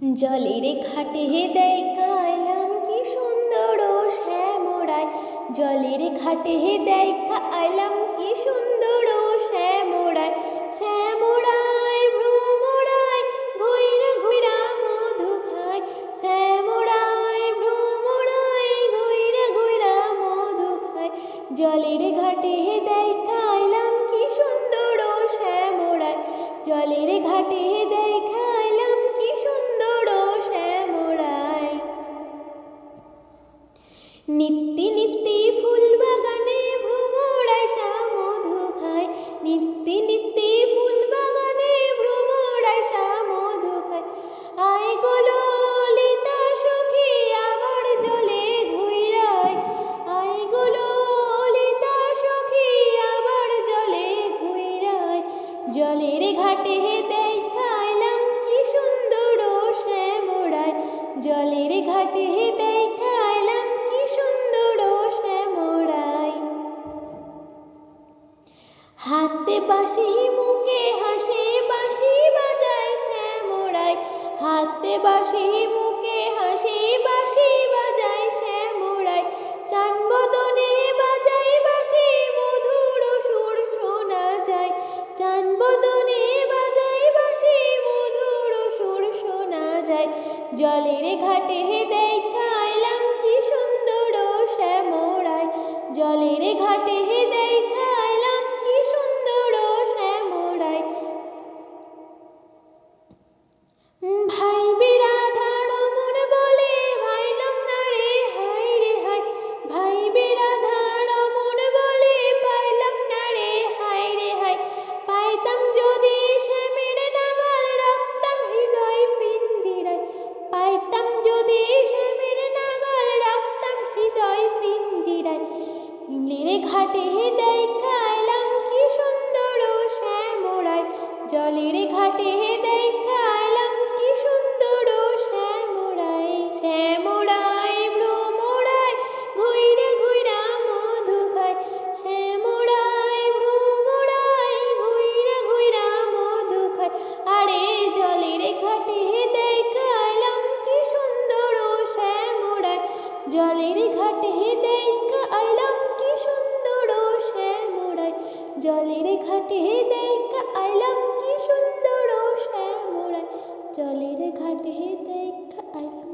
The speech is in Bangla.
জলের ঘাটে দেখাইলাম কি সুন্দর শ্যামরায়। জলের ঘাটে দেখাইলাম কি সুন্দর শ্যামরায়। শ্যামরায়, ভ্রমরায়, ঘুইরা ঘুইরা মধু খায়। শ্যামরায়, ভ্রমরায়, ঘুইরা ঘুইরা মধু খায়। জলের ঘাটে দেখাইলাম কি সুন্দর শ্যামরায়। জলের ঘাটে দেখাইলাম নিত্যি নিত্যি ফুল বাগানে ভ্রমরায় মধু খায় নিত্যি নিত্যি ফুল বাগানে ভ্রমরায় মধু খায় আয় গোলো জলে আয় জলে জলের ঘাটে দেখাইলাম কি সুন্দর শ্যামরায়। জলের ঘাটে দেখাইলাম হাতে বাঁশি, মুখে হাসি, বাঁশি বাজায় শ্যামরায়। হাতে বাঁশি, মুখে হাসি, বাঁশি বাজায় শ্যামরায়। চান বদনে বাজায় বাঁশি, মধুর সুর শোনা যায়। চান বদনে বাজায় বাঁশি, মধুর সুর শোনা যায়। জলের ঘাটে দেখাইলাম ঘাটে দেখাইলাম কি সুন্দর শ্যামরায়। জলের ঘাটে দেখাইলাম কি সুন্দর শ্যামরায়। শ্যামরায়, ভ্রমরায়, ঘুইরা ঘুইরা মধু খায়। শ্যামরায়, ভ্রমরায়, ঘুইরা ঘুইরা মধু খায়। আরে জলের ঘাটে দেখাইলাম কি সুন্দর শ্যামরায়। জলের ঘাটে দেখাইলাম জলের ঘাটে দেখলাম আইলাম কি সুন্দর শ্যামরায় জলের ঘাটে দেখ আইলাম